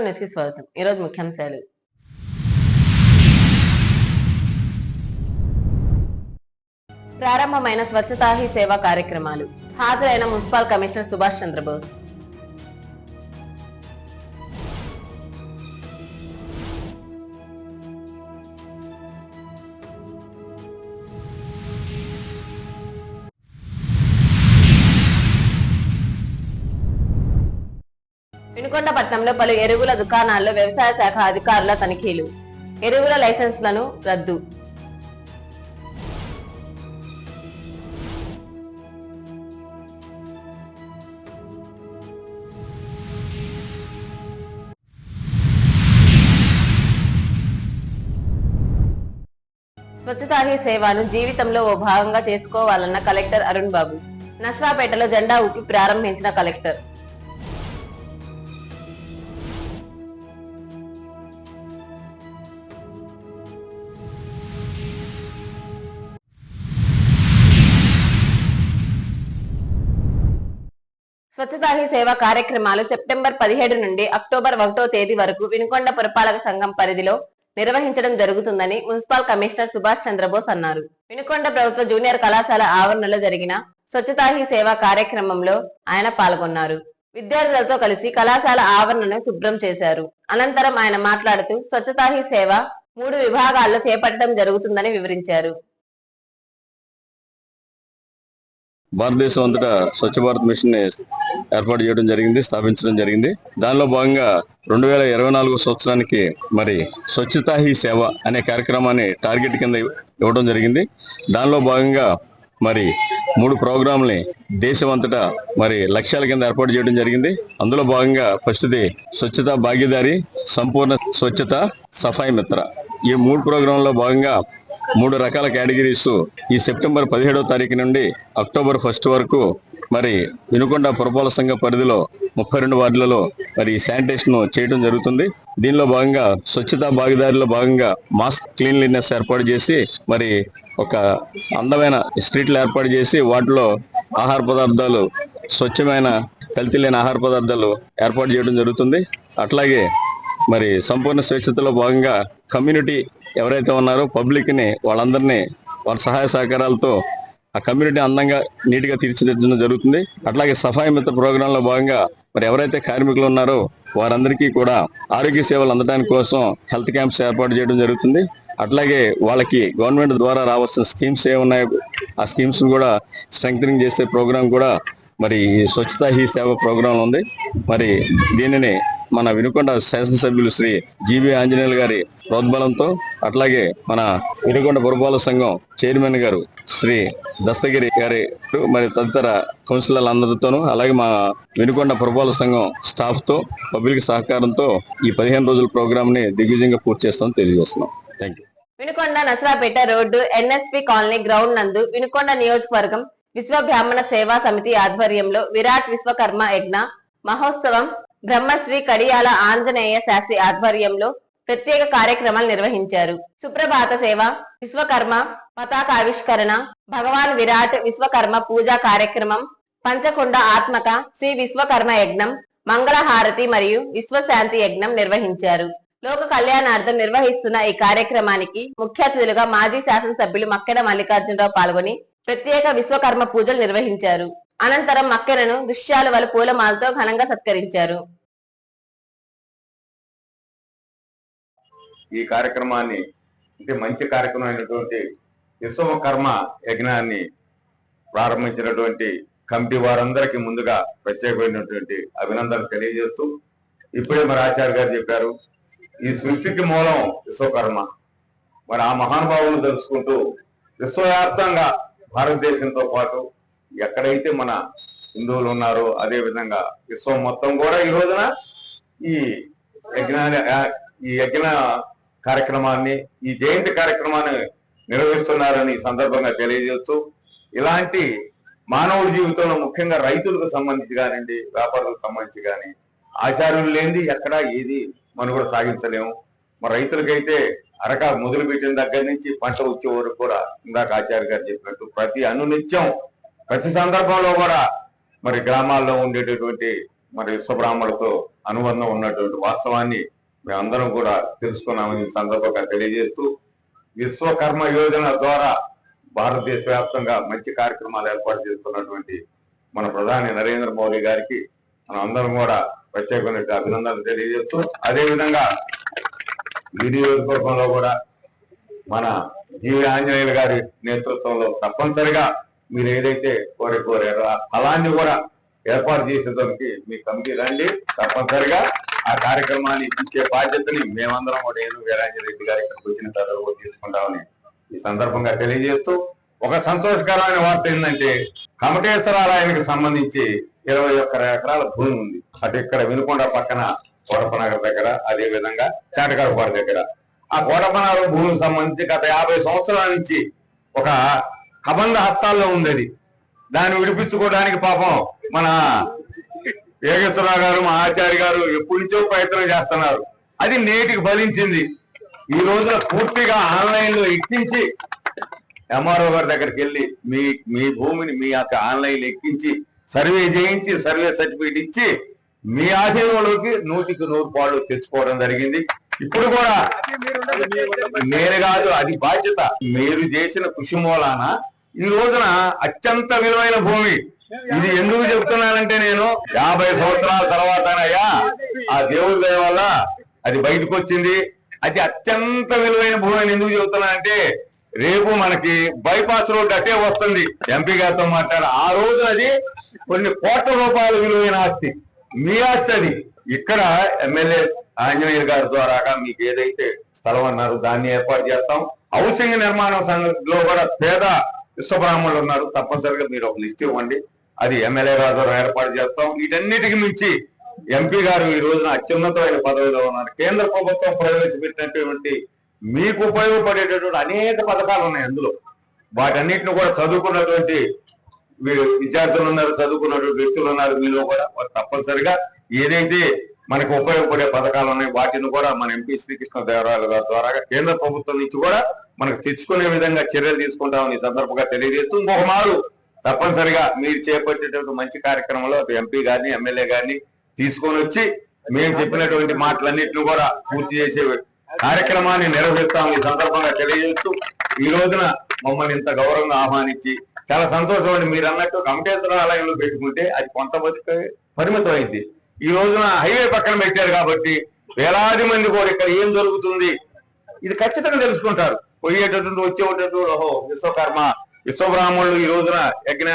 నమస్కారం న్యూస్కి స్వాగతం ఈరోజు ముఖ్యాంశాలు. ప్రారంభమైన స్వచ్ఛతా హీ సేవా కార్యక్రమాలు. హాజరైన మున్సిపల్ కమిషనర్ సుభాష్ చంద్రబోస్. వినుకొండపట్నంలో పలు ఎరువుల దుకాణాల్లో వ్యవసాయ శాఖ అధికారుల తనిఖీలు. ఎరువుల లైసెన్స్లను రద్దు. స్వచ్ఛతా హీ సేవను జీవితంలో ఓ భాగంగా చేసుకోవాలన్న కలెక్టర్ అరుణ్ బాబు. నస్రాపేటలో జెండా ఊపి ప్రారంభించిన కలెక్టర్. స్వచ్ఛతాహి సేవ కార్యక్రమాలు సెప్టెంబర్ పదిహేడు నుండి అక్టోబర్ ఒకటో తేదీ వరకు వినుకొండ పురపాలక సంఘం పరిధిలో నిర్వహించడం జరుగుతుందని మున్సిపల్ కమిషనర్ సుభాష్ చంద్రబోస్ అన్నారు. వినుకొండ ప్రభుత్వ జూనియర్ కళాశాల ఆవరణలో జరిగిన స్వచ్ఛతాహి సేవ కార్యక్రమంలో ఆయన పాల్గొన్నారు. విద్యార్థులతో కలిసి కళాశాల ఆవరణను శుభ్రం చేశారు. అనంతరం ఆయన మాట్లాడుతూ స్వచ్ఛతాహి సేవ మూడు విభాగాల్లో చేపట్టడం జరుగుతుందని వివరించారు. భారతదేశం అంతటా స్వచ్ఛ భారత్ మిషన్ని ఏర్పాటు చేయడం జరిగింది స్థాపించడం జరిగింది. దానిలో భాగంగా రెండు వేల ఇరవై నాలుగు సంవత్సరానికి మరి స్వచ్ఛతా హీ సేవ అనే కార్యక్రమాన్ని టార్గెట్ కింద ఇవ్వడం జరిగింది. దానిలో భాగంగా మరి మూడు ప్రోగ్రాంని దేశం అంతటా మరి లక్ష్యాల కింద ఏర్పాటు చేయడం జరిగింది. అందులో భాగంగా ఫస్ట్ది స్వచ్ఛత భాగీదారి సంపూర్ణ స్వచ్ఛత సఫాయి మిత్ర. ఈ మూడు ప్రోగ్రాంలో భాగంగా మూడు రకాల కేటగిరీస్. ఈ సెప్టెంబర్ పదిహేడవ తారీఖు నుండి అక్టోబర్ ఫస్ట్ వరకు మరి వినుకొండ పురపాలక సంఘ పరిధిలో ముప్పై రెండు వార్డులలో మరి శానిటేషన్ చేయడం జరుగుతుంది. దీనిలో భాగంగా స్వచ్ఛతా భాగీదారిలో భాగంగా మాస్క్ క్లీన్లీనెస్ ఏర్పాటు చేసి మరి ఒక అందమైన స్ట్రీట్లు ఏర్పాటు చేసి వాటిలో ఆహార పదార్థాలు స్వచ్ఛమైన కల్తీ లేని ఆహార పదార్థాలు ఏర్పాటు చేయడం జరుగుతుంది. అట్లాగే మరి సంపూర్ణ స్వేచ్ఛతలో భాగంగా కమ్యూనిటీ ఎవరైతే ఉన్నారో పబ్లిక్ని వాళ్ళందరినీ వాళ్ళ సహాయ సహకారాలతో ఆ కమ్యూనిటీ అందంగా నీట్గా తీర్చిదిద్దడం జరుగుతుంది. అట్లాగే సఫాయి మిత్ర ప్రోగ్రాంలో భాగంగా మరి ఎవరైతే కార్మికులు ఉన్నారో వారందరికీ కూడా ఆరోగ్య సేవలు అందడానికి కోసం హెల్త్ క్యాంప్స్ ఏర్పాటు చేయడం జరుగుతుంది. అట్లాగే వాళ్ళకి గవర్నమెంట్ ద్వారా రావాల్సిన స్కీమ్స్ ఏమున్నాయో ఆ స్కీమ్స్ కూడా స్ట్రెంగ్ చేసే ప్రోగ్రామ్ కూడా మరి స్వచ్ఛతా హీ సేవ ప్రోగ్రాం ఉంది. మరి దీనిని మన వినుకొండ శాసనసభ్యులు శ్రీ జీవి ఆంజనేయులు గారి ప్రోద్బలంతో అట్లాగే మన వినుకొండ పురపాలక సంఘం చైర్మన్ గారు శ్రీ దస్తగిరి గారి మరి తదితర కౌన్సిలర్ల అందరితోనూ అలాగే మా వినుకొండ పురపాలక సంఘం స్టాఫ్తో పబ్లిక్ సహకారంతో ఈ పదిహేను రోజుల ప్రోగ్రామ్ని దిగ్విజయంగా పూర్తి చేస్తామని తెలియజేస్తున్నాం. Thank you Vinukonda Nasarapeta road NSP colony ground నందు వినుకొండ నియోజకవర్గం విశ్వ బ్రాహ్మణ సేవా సమితి ఆధ్వర్యంలో విరాట్ విశ్వకర్మ యజ్ఞ మహోత్సవం బ్రహ్మశ్రీ కడియాల ఆంజనేయ శాస్త్రి ఆధ్వర్యంలో ప్రత్యేక కార్యక్రమాలు నిర్వహించారు. సుప్రభాత సేవ విశ్వకర్మ పతాకావిష్కరణ భగవాన్ విరాట్ విశ్వకర్మ పూజా కార్యక్రమం పంచకొండ ఆత్మక శ్రీ విశ్వకర్మ యజ్ఞం మంగళహారతి మరియు విశ్వశాంతి యజ్ఞం నిర్వహించారు. లోక కళ్యాణార్థం నిర్వహిస్తున్న ఈ కార్యక్రమానికి ముఖ్య అతిథులుగా మాజీ శాసనసభ్యులు మక్కెడ మల్లికార్జునరావు పాల్గొని ప్రత్యేక విశ్వకర్మ పూజలు నిర్వహించారు. అనంతరం మక్కెడను దృశ్యాలు పూలమాలతో ఘనంగా సత్కరించారు. ఈ కార్యక్రమాన్ని అంటే మంచి కార్యక్రమం అయినటువంటి విశ్వకర్మ యజ్ఞాన్ని ప్రారంభించినటువంటి కమిటీ వారందరికీ ముందుగా ప్రత్యేకమైనటువంటి అభినందనలు తెలియజేస్తూ ఇప్పుడే మరి ఆచార్య గారు చెప్పారు ఈ సృష్టికి మూలం విశ్వకర్మ. మరి ఆ మహానుభావులు తెలుసుకుంటూ విశ్వవ్యాప్తంగా భారతదేశంతో పాటు ఎక్కడైతే మన హిందువులు ఉన్నారో అదే విధంగా విశ్వం మొత్తం కూడా ఈ రోజున ఈ యజ్ఞాన్ని ఈ యజ్ఞ కార్యక్రమాన్ని ఈ జయంతి కార్యక్రమాన్ని నిర్వహిస్తున్నారని సందర్భంగా తెలియజేస్తూ ఇలాంటి మానవుడి జీవితంలో ముఖ్యంగా రైతులకు సంబంధించి కానివ్వండి వ్యాపారులకు సంబంధించి కానీ ఆచార్యులు లేనిది ఎక్కడా ఏది మనుగడ సాగించలేము. మరి రైతులకైతే అరక మొదలుపెట్టిన దగ్గర నుంచి పంట వచ్చే వరకు కూడా ఇందాక ఆచార్య గారు చెప్పినట్టు ప్రతి అనునిత్యం ప్రతి సందర్భంలో కూడా మరి గ్రామాల్లో ఉండేటటువంటి మరి విశ్వబ్రాహ్మణులతో అనుబంధం ఉన్నటువంటి వాస్తవాన్ని మేమందరం కూడా తెలుసుకున్నామని సందర్భంగా తెలియజేస్తూ విశ్వకర్మ యోజన ద్వారా భారతదేశ వ్యాప్తంగా మంచి కార్యక్రమాలు ఏర్పాటు చేస్తున్నటువంటి మన ప్రధాని నరేంద్ర మోదీ గారికి మనం అందరం కూడా ప్రత్యేకమైన అభినందనలు తెలియజేస్తూ అదే విధంగా ఈ నియోజకవర్గంలో కూడా మన జీవి ఆంజనేయులు గారి నేతృత్వంలో తప్పనిసరిగా మీరు ఏదైతే కోరి కోరారో ఆ స్థలాన్ని కూడా ఏర్పాటు చేసేదానికి మీ కమిటీ రండి. తప్పనిసరిగా ఆ కార్యక్రమాన్ని ఇచ్చే బాధ్యతని మేమందరం కూడా ఏను వీరాంజరెడ్డి గారు ఇక్కడికి వచ్చిన తర్వాత తీసుకుంటామని ఈ సందర్భంగా తెలియజేస్తూ ఒక సంతోషకరమైన వార్త ఏంటంటే కమటేశ్వరాలయానికి సంబంధించి ఇరవై ఒక్క ఎకరాల భూమి ఉంది. అటు ఇక్కడ వినుకొండ పక్కన కోటపనగర్ దగ్గర అదే విధంగా చాటగారపాడు దగ్గర. ఆ కోటపనగర్ భూమికి సంబంధించి గత యాభై సంవత్సరాల నుంచి ఒక కబంధ హస్తాల్లో ఉండేది. దాన్ని విడిపించుకోవడానికి పాపం మన యోగేశ్వరరావు గారు మా ఆచార్య గారు ఎప్పటి నుంచో ప్రయత్నం చేస్తున్నారు. అది నేటికి ఫలించింది. ఈ రోజున పూర్తిగా ఆన్లైన్లో ఎక్కించి ఎంఆర్ఓ గారి దగ్గరికి వెళ్ళి మీ మీ భూమిని మీ యొక్క ఆన్లైన్ ఎక్కించి సర్వే చేయించి సర్వే సర్టిఫికేట్ ఇచ్చి మీ ఆధీనంలోకి నూటికి నూరు పాళ్ళు తెచ్చుకోవడం జరిగింది. ఇప్పుడు కూడా నేను కాదు అది బాధ్యత. మీరు చేసిన కృషి మూలాన ఈ రోజున అత్యంత విలువైన భూమి. ఇది ఎందుకు చెప్తున్నానంటే నేను యాభై సంవత్సరాల తర్వాతనయ్యా ఆ దేవుడి దయ వల్ల అది బయటకు వచ్చింది అది అత్యంత విలువైన భూమి ఎందుకు చెబుతున్నానంటే రేపు మనకి బైపాస్ రోడ్ అటే వస్తుంది. ఎంపీ గారితో మాట్లాడ ఆ రోజు అది కొన్ని కోట్ల రూపాయల విలువైన ఆస్తి. మీ ఆస్తి అది. ఇక్కడ ఎమ్మెల్యే ఆంజనేయులు గారి ద్వారాగా మీకు ఏదైతే స్థలం అన్నారు దాన్ని ఏర్పాటు చేస్తాం. హౌసింగ్ నిర్మాణం సంఘంలో కూడా పేద విశ్వబ్రాహ్మణులు ఉన్నారు. తప్పనిసరిగా మీరు ఒక లిస్ట్ ఇవ్వండి. అది ఎమ్మెల్యే గారి ద్వారా ఏర్పాటు చేస్తాం. వీటన్నిటికి మించి ఎంపీ గారు ఈ రోజున అత్యున్నతమైన పదవిలో ఉన్నారు. కేంద్ర ప్రభుత్వం ప్రవేశపెట్టినటువంటి మీకు ఉపయోగపడేటటువంటి అనేక పథకాలు ఉన్నాయి అందులో. వాటన్నిటిని కూడా చదువుకున్నటువంటి విద్యార్థులు ఉన్నారు చదువుకున్నటువంటి వ్యక్తులు ఉన్నారు. మీలో కూడా వారు తప్పనిసరిగా ఏదైతే మనకు ఉపయోగపడే పథకాలు ఉన్నాయి. వాటిని కూడా మన ఎంపీ శ్రీకృష్ణ దేవరాయలు గారి ద్వారా కేంద్ర ప్రభుత్వం నుంచి కూడా మనకు తెచ్చుకునే విధంగా చర్యలు తీసుకుంటామని ఈ సందర్భంగా తెలియజేస్తూ ఇంకొక మారు తప్పనిసరిగా మీరు చేపట్టేటువంటి మంచి కార్యక్రమంలో ఎంపీ గారిని ఎమ్మెల్యే గారిని తీసుకొని వచ్చి మేము చెప్పినటువంటి మాటలన్నింటిని కూడా పూర్తి చేసే కార్యక్రమాన్ని నిర్వహిస్తామని ఈ సందర్భంగా తెలియజేస్తూ ఈ రోజున మమ్మల్ని ఇంత గౌరవంగా ఆహ్వానించి చాలా సంతోషం అండి. మీరు అన్నట్టు కమటేశ్వర ఆలయంలో పెట్టుకుంటే అది కొంతమందికి పరిమితం అయింది ఈ రోజున హైవే పక్కన పెట్టారు కాబట్టి వేలాది మంది కూడా ఇక్కడ ఏం జరుగుతుంది? ఇది ఖచ్చితంగా తెలుసుకుంటారు. పోయేటటువంటి వచ్చేటటువంటి ఓహో విశ్వకర్మ విశ్వబ్రాహ్మణులు ఈ రోజున యజ్ఞ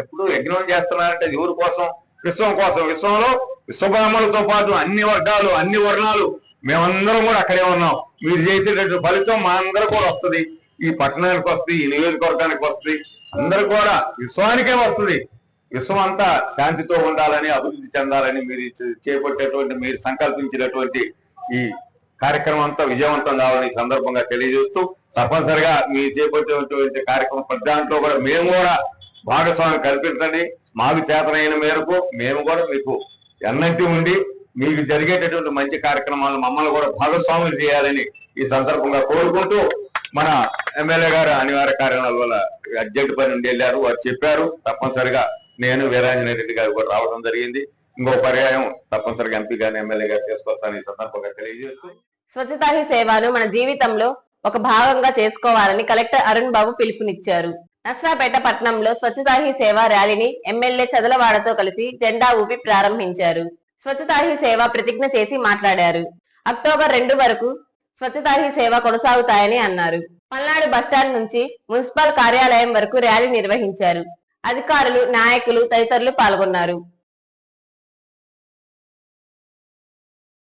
ఎప్పుడు యజ్ఞం చేస్తున్నారంటే అది ఎవరి కోసం? విశ్వం కోసం. విశ్వంలో విశ్వబ్రాహ్మణులతో పాటు అన్ని వర్గాలు అన్ని వర్ణాలు మేమందరం కూడా అక్కడే ఉన్నాం. మీరు చేసేటటువంటి ఫలితం మా అందరూ కూడా వస్తుంది. ఈ పట్టణానికి వస్తుంది ఈ నియోజకవర్గానికి వస్తుంది. అందరూ కూడా విశ్వానికే వస్తుంది. విశ్వం అంతా శాంతితో ఉండాలని అభివృద్ధి చెందాలని మీరు చేపట్టేటువంటి మీరు సంకల్పించినటువంటి ఈ కార్యక్రమం అంతా విజయవంతం కావాలని సందర్భంగా తెలియజేస్తూ తప్పనిసరిగా మీరు చేపట్టేటువంటి కార్యక్రమం ప్రతి దాంట్లో కూడా మేము కూడా భాగస్వామ్యం కల్పించండి. మాకు చేతనైన మేరకు మేము కూడా మీకు ఎన్నంటి ఉండి మీకు జరిగేటటువంటి మంచి కార్యక్రమాలు మమ్మల్ని కూడా భాగస్వాములు చేయాలని ఈ సందర్భంగా కోరుకుంటూ మన ఎమ్మెల్యే గారు అనివార్య కారణాల వల్ల అర్జెంట్ పని నుండి వెళ్ళారు. వారు చెప్పారు తప్పనిసరిగా నేను వీరాంజనేయ రెడ్డి గారు కూడా రావడం జరిగింది. ఇంకో పర్యాయం తప్పనిసరిగా ఎంపీ గారిని ఎమ్మెల్యే గారు తీసుకొస్తాను ఈ సందర్భంగా తెలియజేస్తూ. స్వచ్ఛత హీ సేవను మన జీవితంలో ఒక భాగంగా చేసుకోవాలని కలెక్టర్ అరుణ్ బాబు పిలుపునిచ్చారు. నస్రాపేట పట్టణంలో స్వచ్ఛతా హీ సేవ ర్యాలీని ఎమ్మెల్యే చదలవాడతో కలిసి జెండా ఊపి ప్రారంభించారు. స్వచ్ఛతా హీ సేవ ప్రతిజ్ఞ చేసి మాట్లాడారు. అక్టోబర్ రెండు వరకు స్వచ్ఛతా హీ సేవ కొనసాగుతాయని అన్నారు. పల్నాడు బస్టాండ్ నుంచి మున్సిపల్ కార్యాలయం వరకు ర్యాలీ నిర్వహించారు. అధికారులు నాయకులు తదితరులు పాల్గొన్నారు.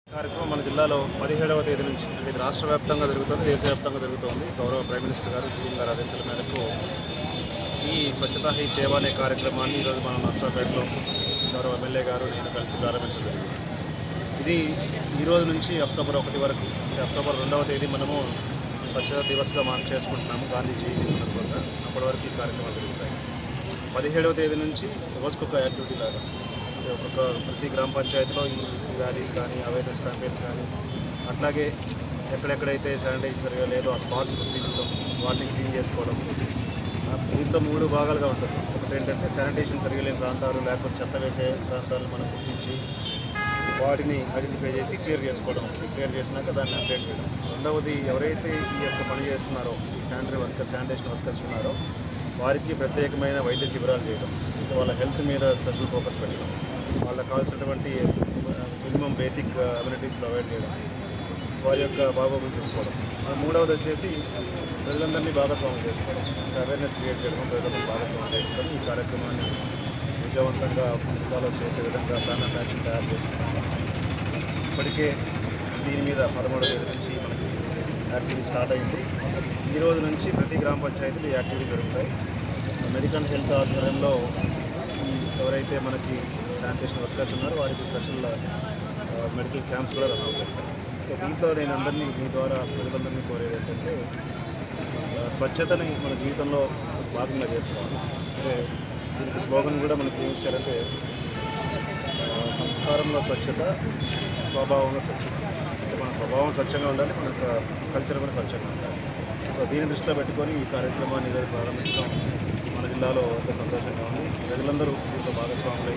కార్యక్రమం మన జిల్లాలో పదిహేడవ తేదీ నుంచి అంటే ఇది రాష్ట్ర వ్యాప్తంగా జరుగుతుంది దేశవ్యాప్తంగా జరుగుతుంది. గౌరవ ప్రైమ్ మినిస్టర్ గారు సీఎం గారు ఆదేశాల మేరకు ఈ స్వచ్ఛతా హీ సేవ అనే కార్యక్రమాన్ని ఈరోజు మనం నర్సాపేటలో గౌరవ ఎమ్మెల్యే గారు నేను కలిసి ప్రారంభించడం జరిగింది. ఇది ఈరోజు నుంచి అక్టోబర్ ఒకటి వరకు అక్టోబర్ రెండవ తేదీ మనము స్వచ్ఛతా దివస్గా మనం చేసుకుంటున్నాము గాంధీజీ సందర్భంగా. అప్పటి వరకు ఈ కార్యక్రమాలు జరుగుతాయి. పదిహేడవ తేదీ నుంచి రోజుకొక యాక్టివిటీ లాగా. ఒక్కొక్క ప్రతి గ్రామ పంచాయతీలో ఈ ర్యాలీస్ కానీ అవేర్నెస్ క్యాంపెయిన్స్ కానీ అట్లాగే ఎక్కడెక్కడైతే శానిటైజర్గా లేదో ఆ స్పాట్స్ గుర్తించడం వాటిని క్లీన్ చేసుకోవడం దీంతో మూడు భాగాలుగా ఉంటుంది. ఒకటి ఏంటంటే శానిటేషన్ సరిగా లేని ప్రాంతాలు లేకపోతే చెత్త వేసే ప్రాంతాలు మనం గుర్తించి వాటిని ఐడెంటిఫై చేసి క్లియర్ చేసుకోవడం. క్లియర్ చేసినాక దాన్ని అప్డేట్ చేయడం. రెండవది ఎవరైతే ఈ యొక్క పని చేస్తున్నారో ఈ శానిటరీ వర్కర్ శానిటేషన్ వర్కర్స్ ఉన్నారో వారికి ప్రత్యేకమైన వైద్య శిబిరాలు చేయడం వాళ్ళ హెల్త్ మీద స్పెషల్ ఫోకస్ పెట్టడం వాళ్ళకి కావాల్సినటువంటి మినిమం బేసిక్ అమ్యూనిటీస్ ప్రొవైడ్ చేయడం వారి యొక్క బాగోగులు చూసుకోవడం మూడవది వచ్చేసి ప్రజలందరినీ భాగస్వామ్యం చేసుకోవడం. అవేర్నెస్ క్రియేట్ చేయడం ప్రజలందరినీ భాగస్వామ్యం చేసుకొని ఈ కార్యక్రమాన్ని విజయవంతంగా ఫాలో చేసే విధంగా ప్లాన్ అండ్ యాక్షన్ తయారు చేసుకుంటాం ఇప్పటికే దీని మీద పదమూడవ తేదీ నుంచి మనకి యాక్టివిటీ స్టార్ట్ అయింది. ఈ రోజు నుంచి ప్రతి గ్రామ పంచాయతీలు ఈ యాక్టివిటీ జరుగుతాయి. మెడికల్ హెల్త్ ఆధ్వర్యంలో ఎవరైతే మనకి శానిటేషన్ వర్కర్స్ ఉన్నారో వారికి స్పెషల్ మెడికల్ క్యాంప్స్ కూడా రన్ అవుతాయి. సో దీంట్లో నేను అందరినీ మీ ద్వారా ప్రజలందరినీ కోరేది ఏంటంటే స్వచ్ఛతని మన జీవితంలో భాగంగా చేసుకోవాలి. అంటే దీనికి స్లోగన్ కూడా మనకి ఏం ఇచ్చారంటే సంస్కారంలో స్వచ్ఛత స్వభావంలో స్వచ్ఛత. అంటే మన స్వభావం స్వచ్ఛంగా ఉండాలి మన కల్చర్ కూడా స్వచ్ఛంగా ఉండాలి. సో దీన్ని దృష్టిలో పెట్టుకొని ఈ కార్యక్రమాన్ని ప్రారంభించడం జిల్లాలో ఎంతో సంతోషంగా ఉంది. ప్రజలందరూ దీంట్లో భాగస్వాములై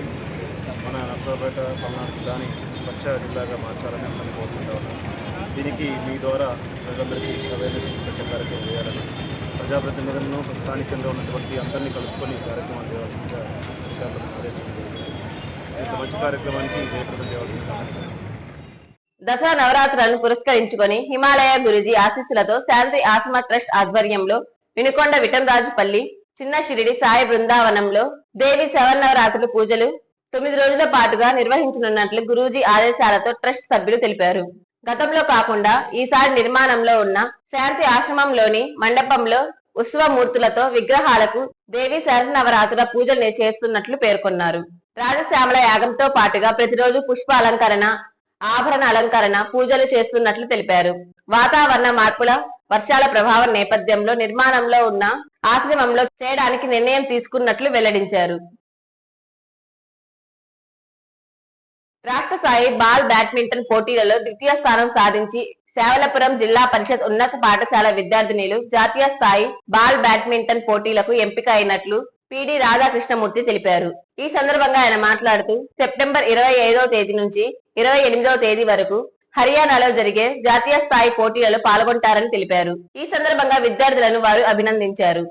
మన నర్సరావుపేట పల్నాడు జిల్లాని స్వచ్ఛ జిల్లాగా మార్చాలని అందరినీ కోరుకుంటా ఉన్నాను దీనికి మీ ద్వారా ప్రజలందరికీ అవేర్నెస్ స్వచ్ఛ కార్యక్రమం చేయాలని ప్రజాప్రతినిధులను స్థానికంగా ఉన్నటువంటి అందరినీ కలుపుకొని కార్యక్రమాలు చేయాల్సిందిగా అధికారులను ఆదేశించారు ఇంత మంచి కార్యక్రమానికి జయప్రదం చేయాల్సిందిగా దసరా నవరాత్రులను పురస్కరించుకొని హిమాలయ గురుజీ ఆశీస్సులతో శాంతి ఆశ్రమ ట్రస్ట్ ఆధ్వర్యంలో వినుకొండ విఠంరాజుపల్లి చిన్న షిరిడి సాయి బృందావనంలో దేవి శవన్నవరాత్రులు పూజలు తొమ్మిది రోజుల పాటుగా నిర్వహించనున్నట్లు గురూజీ ఆదేశాలతో ట్రస్ట్ సభ్యులు తెలిపారు. గతంలో కాకుండా ఈసారి నిర్మాణంలో ఉన్న శాంతి ఆశ్రమంలోని మండపంలో ఉత్సవమూర్తులతో విగ్రహాలకు దేవి శరన్నవరాత్రుల పూజలు చేస్తున్నట్లు పేర్కొన్నారు. రాజశ్యామల యాగంతో పాటుగా ప్రతిరోజు పుష్ప అలంకరణ ఆభరణ అలంకరణ పూజలు చేస్తున్నట్లు తెలిపారు. వాతావరణ మార్పుల వర్షాల ప్రభావం నేపథ్యంలో నిర్మాణంలో ఉన్న ఆశ్రమంలో చేయడానికి నిర్ణయం తీసుకున్నట్లు వెల్లడించారు. రాష్ట్ర స్థాయి బాల్ బ్యాడ్మింటన్ పోటీలలో ద్వితీయ స్థానం సాధించి శావలపురం జిల్లా పరిషత్ ఉన్నత పాఠశాల విద్యార్థినిలు జాతీయ స్థాయి బాల్ బ్యాడ్మింటన్ పోటీలకు ఎంపిక అయినట్లు పిడి రాధాకృష్ణమూర్తి తెలిపారు. ఈ సందర్భంగా ఆయన మాట్లాడుతూ సెప్టెంబర్ ఇరవై ఐదో తేదీ నుంచి ఇరవై ఎనిమిదవ తేదీ వరకు హర్యానాలో జరిగే జాతీయ స్థాయి పోటీలలో పాల్గొంటారని తెలిపారు. ఈ సందర్భంగా విద్యార్థులను వారు అభినందించారు.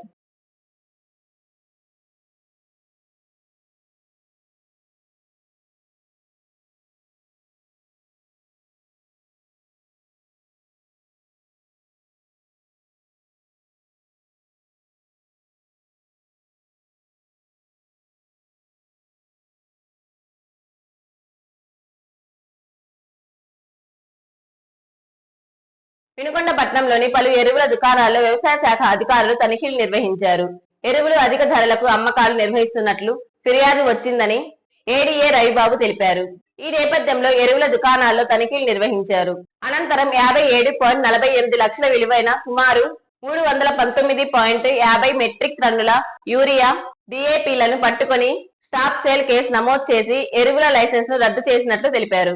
వినుకొండ పట్టణంలోని పలు ఎరువుల దుకాణాల్లో వ్యవసాయ శాఖ అధికారులు తనిఖీలు నిర్వహించారు. ఎరువులు అధిక ధరలకు అమ్మకాలు నిర్వహిస్తున్నట్లు ఫిర్యాదు వచ్చిందని ఏడీఏ రవిబాబు తెలిపారు. ఈ నేపథ్యంలో ఎరువుల దుకాణాల్లో తనిఖీలు నిర్వహించారు. అనంతరం యాభై ఏడు పాయింట్ నలభై ఎనిమిది లక్షల విలువైన సుమారు మూడు వందల పంతొమ్మిది పాయింట్ యాభై మెట్రిక్ టన్నుల యూరియా డిఏపీలను పట్టుకొని స్టాప్ సేల్ కేసు నమోదు చేసి ఎరువుల లైసెన్స్ను రద్దు చేసినట్లు తెలిపారు.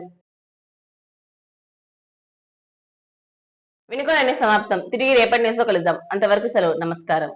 వినుకోనండి సమాప్తం. తిరిగి రేపటి నుంచో కలుద్దాం. అంతవరకు సెలవు. నమస్కారం.